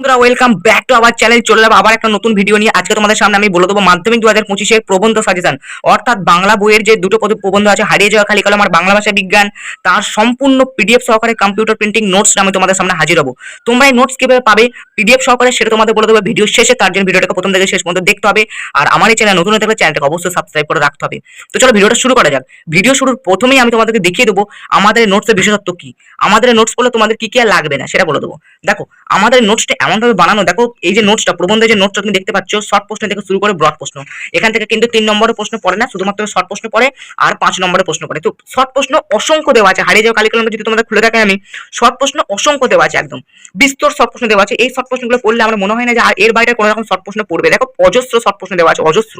Welcome back to our channel চলে যাব আবার একটা নতুন ভিডিও নিয়ে। আজকে তোমাদের সামনে আমি বলে দেবো মাধ্যমিক দু হাজার পঁচিশের প্রবন্ধ সাজেশন অর্থাৎ বাংলা বইয়ের যে দুটো প্রবন্ধ আছে, হারিয়ে যাওয়া খালি কলম আর বাংলা ভাষা বিজ্ঞান, তার সম্পূর্ণ পিডিএফ সহকারে কম্পিউটার প্রিন্টিং নোটস আমি তোমাদের সামনে হাজির হব। তোমরা এই নোটস কীভাবে পাবে? পিডিএফ সহকারে সেটা তোমাদের বলে দেবো ভিডিও শেষে, তার জন্য ভিডিওটাকে প্রথম থেকে শেষ পর্যন্ত দেখতে হবে। আর আমার এই চ্যানেল নতুন হতে হবে চ্যানেলটাকে অবশ্যই সাবস্ক্রাইব করে রাখতে হবে। তো চলো ভিডিওটা শুরু করা যাক। ভিডিও শুরুর প্রথমেই আমি তোমাদেরকে দেখিয়ে দেবো, আমাদের নোটসের বিশেষত্ব কি? আমাদের নোটস বলে তোমাদের কি কি আর লাগবে না, সেটা বলে দেবো। দেখো, আমাদের নোটসটা এমনভাবে বানানো, দেখো এই যে নোটসটা প্রবন্ধের যে নোটসটা তুমি দেখতে পাচ্ছ শর্ট প্রশ্ন থেকে শুরু করে ব্রড প্রশ্ন। এখান থেকে কিন্তু তিন নম্বরের প্রশ্ন পড়ে না, শুধুমাত্র শর্ট প্রশ্ন পড়ে আর পাঁচ নম্বরের প্রশ্ন পড়ে। তো শর্ট প্রশ্ন অসংখ্য দেওয়া আছে, হারিয়ে যাওয়া কালিকলমটা যদি তোমাদের খুলে রাখে আমি শর্ট প্রশ্ন অসংখ্য দেওয়া আছে একদম। বিস্তর শর্ট প্রশ্ন দেওয়া আছে, এই শর্ট প্রশ্নগুলো পড়লে আমার মনে হয় না যে আর এর বাইরে কোনো রকম শর্ট প্রশ্ন পড়বে। দেখো অজস্র শর্ট প্রশ্ন দেওয়া আছে, অজস্র।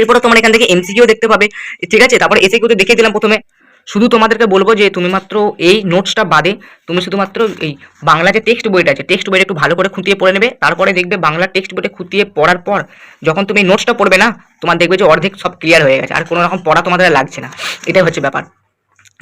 এরপরে তোমার এখান থেকে এমসিকিউ দেখতে পাবে, ঠিক আছে? তারপরে এসে কিউ দেখিয়ে দিলাম প্রথমে। শুধু তোমাদেরকে বলব যে তুমি মাত্র এই নোটসটা বাদে তুমি শুধুমাত্র এই বাংলা যে টেক্সট বইটা আছে টেক্সট বইটা একটু ভালো করে খুঁটিয়ে পড়ে নেবে। তারপরে দেখবে বাংলা টেক্সট বইটা খুঁটিয়ে পড়ার পর যখন তুমি নোটসটা পড়বে না, তোমার দেখবে যে অর্ধেক সব ক্লিয়ার হয়ে গেছে, আর কোনো রকম পড়া তোমাদের লাগছে না। এটাই হচ্ছে ব্যাপার।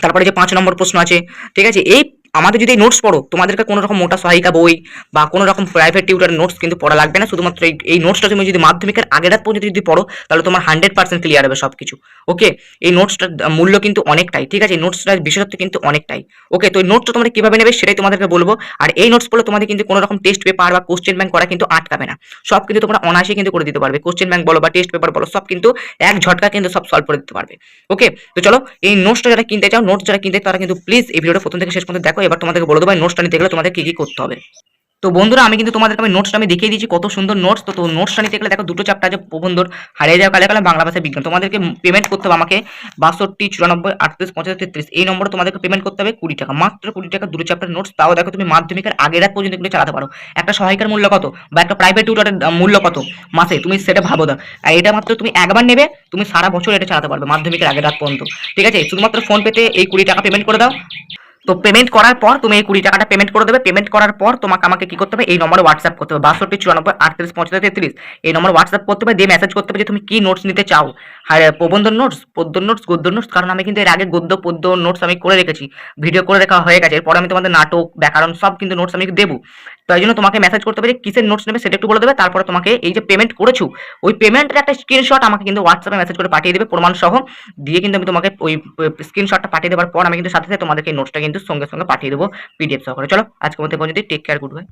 তারপরে যে পাঁচ নম্বর প্রশ্ন আছে, ঠিক আছে? এই আমাদের যদি নোটস পড়ো, তোমাদেরকে কোনো রকম মোটা সহায়িকা বই বা কোনো রকম প্রাইভেট টিউটার নোটস কিন্তু পড়া লাগবে না। শুধুমাত্র এই এই নোটসটা তুমি যদি মাধ্যমিকের আগের রাত পর্যন্ত যদি পড়ো, তাহলে তোমার হান্ড্রেড পার্সেন্ট ক্লিয়ার হবে সব কিছু ওকে এই নোটসটার মূল্য কিন্তু অনেকটাই, ঠিক আছে? এই নোটসটার বিশেষত্ব কিন্তু অনেকটাই। ওকে তো এই নোটসটা তোমরা কীভাবে নেবে সেটাই তোমাদেরকে বলব। আর এই নোটস পড়লে তোমাদের কিন্তু কোনো রকম টেস্ট পেপার বা কোশ্চেন ব্যাংক করা কিন্তু আটকাবে না। সব কিন্তু তোমরা অনায়াসে কিন্তু করে দিতে পারবে। কোশ্চেন ব্যাংক বলো বা টেস্ট পেপার বলো, সব কিন্তু এক ঝটকা কিন্তু সব সলভ করে দিতে পারবে। ওকে তো চলো, এই নোটসটা যারা কিনতে চাও নোটস যারা কিনতে তারা কিন্তু প্লিজ এই ভিডিওটা প্রথম থেকে শেষ পর্যন্ত দেখো এবার তোমাদেরকে বলে দেবো নোটসটা নিতে গেলে তোমাদের কী কি করতে হবে। তো বন্ধুরা, আমি কিন্তু তোমাদেরকে আমি নোটসটা আমি দেখিয়ে দিয়েছি, কত সুন্দর নোটস তো নোটসটা নিতে গেলে দেখো, দুটো চ্যাপ্টার আছে প্রবন্ধর হারিয়ে যাওয়া কালে কালে বাংলা ভাষা বিজ্ঞান। তোমাদেরকে পেমেন্ট করতে হবে আমাকে বাষট্টি, চুরানব্বই, আটত্রিশ, পঁচাত্তর, তেত্রিশ। এই নম্বরে তোমাদেরকে পেমেন্ট করতে হবে কুড়ি টাকা। মাত্র কুড়ি টাকা দুটো চ্যাপ্টার নোটস তাও দেখো, তুমি মাধ্যমিকের আগের রাত পর্যন্ত এগুলো চালাতে পারো। একটা সহায়িকার মূল্য কত? বা একটা প্রাইভেট টিউটারের মূল্য কত? মাসে। তুমি সেটা ভাবো দাও আর এটা মাত্র তুমি একবার নেবে, তুমি সারা বছর এটা চালাতে পারবে, মাধ্যমিকের আগের রাত পর্যন্ত। ঠিক আছে? শুধুমাত্র ফোন পেতে এই কুড়ি টাকা পেমেন্ট করে দাও। তো পেমেন্ট করার পর তুমি এই কুড়ি টাকাটা পেমেন্ট করে দেবে। পেমেন্ট করার পর তোমাকে আমাকে কি করতে হবে? এই নম্বরে হোয়াটসঅ্যাপ করতে হবে। বাষট্টি, চুরানব্বই, আটত্রিশ পঁচাত্তর তেত্রিশ। এই নম্বর হোয়াটসঅ্যাপ করতে হবে। দিয়ে মেসেজ করতে হবে যে, তুমি কি নোটস নিতে চাও? আর প্রবন্ধ নোটস পদ্য নোটস গদ্য নোটস কারণ আমি কিন্তু এর আগে গদ্য, পদ্য নোটস আমি করে রেখেছি। ভিডিও করে রেখা হয়ে গেছে। এরপর আমি তোমাদের নাটক, ব্যাকরণ সব কিন্তু নোটস আমি দেবো। তাই জন্য তোমাকে মেসেজ করতে হবে কিসের নোটস নেবে সেটা একটু বলে দেবে, তারপরে তোমাকে এই যে পেমেন্ট করেছ, ওই পেমেন্টের একটা স্ক্রিনশট আমাকে কিন্তু হোয়াটসঅ্যাপে মেসেজ করে পাঠিয়ে দেবে প্রমাণ সহ দিয়ে কিন্তু আমি তোমাকে ওই স্ক্রিনশটটা পাঠিয়ে দেওয়ার পর আমি কিন্তু সাথে সাথে তোমাদেরকে নোটসটা কিন্তু সঙ্গে সঙ্গে পাঠিয়ে দেবো পিডিএফ সহকারে। চলো আজকে মধ্যে পর্যন্ত টেক কেয়ার গুড বাই